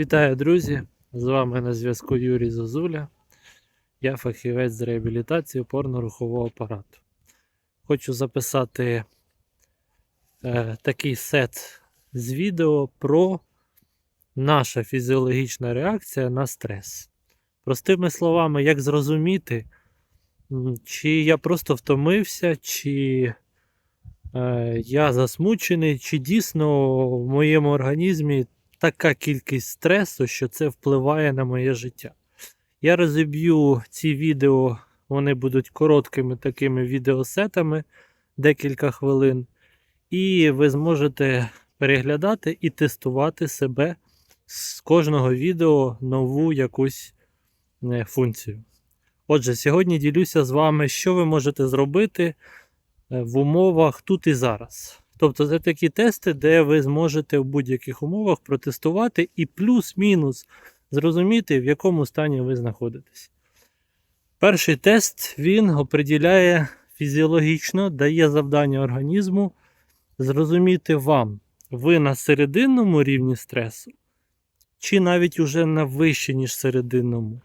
Вітаю, друзі! З вами на зв'язку Юрій Зозуля. Я фахівець з реабілітації опорно-рухового апарату. Хочу записати е, такий сет з відео про наша фізіологічна реакція на стрес. Простими словами, як зрозуміти, чи я просто втомився, чи е, я засмучений, чи дійсно в моєму організмі така кількість стресу, що це впливає на моє життя. Я розіб'ю ці відео, вони будуть короткими такими відеосетами, декілька хвилин, і ви зможете переглядати і тестувати себе з кожного відео нову якусь е, функцію. Отже, сьогодні ділюся з вами, що ви можете зробити е, в умовах тут і зараз. Тобто це такі тести, де ви зможете в будь-яких умовах протестувати і плюс-мінус зрозуміти, в якому стані ви знаходитесь. Перший тест він определяє фізіологічно, дає завдання організму зрозуміти вам, ви на серединному рівні стресу, чи навіть уже на вище, ніж серединному.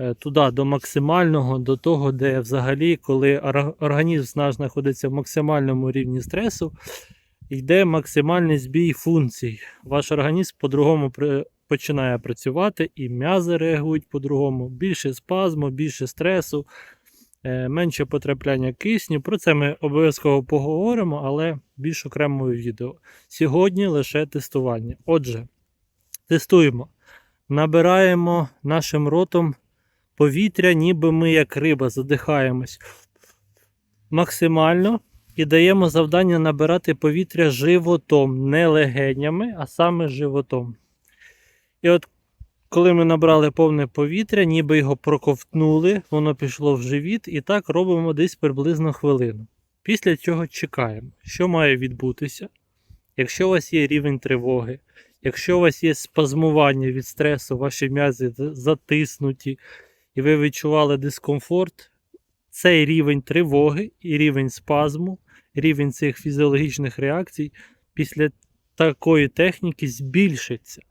Е, Туди до максимального, до того, де взагалі, коли організм наш знаходиться в максимальному рівні стресу, йде максимальний збій функцій. Ваш організм по-другому починає працювати, і м'язи реагують по-другому. Більше спазму, більше стресу, е, менше потрапляння кисню. Про це ми обов'язково поговоримо, але більш окремо в відео. Сьогодні лише тестування. Отже, тестуємо. Набираємо нашим ротом повітря, ніби ми як риба задихаємось максимально і даємо завдання набирати повітря животом, не легенями, а саме животом. І от коли ми набрали повне повітря, ніби його проковтнули, воно пішло в живіт, і так робимо десь приблизно хвилину. Після цього чекаємо, що має відбутися. Якщо у вас є рівень тривоги, якщо у вас є спазмування від стресу, ваші м'язи затиснуті, і ви відчували дискомфорт, цей рівень тривоги і рівень спазму, рівень цих фізіологічних реакцій після такої техніки збільшиться.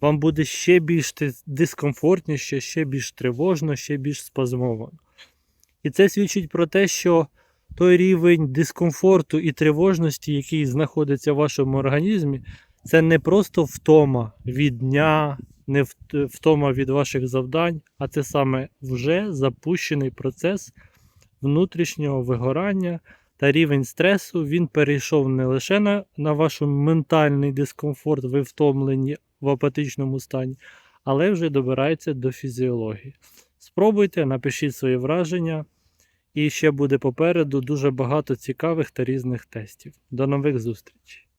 Вам буде ще більш дискомфортніше, ще більш тривожно, ще більш спазмовано. І це свідчить про те, що той рівень дискомфорту і тривожності, який знаходиться в вашому організмі, це не просто втома від дня, не втома від ваших завдань, а це саме вже запущений процес внутрішнього вигорання та рівень стресу. Він перейшов не лише на, на ваш ментальний дискомфорт, ви втомлені в апатичному стані, але вже добирається до фізіології. Спробуйте, напишіть свої враження. І ще буде попереду дуже багато цікавих та різних тестів. До нових зустрічей!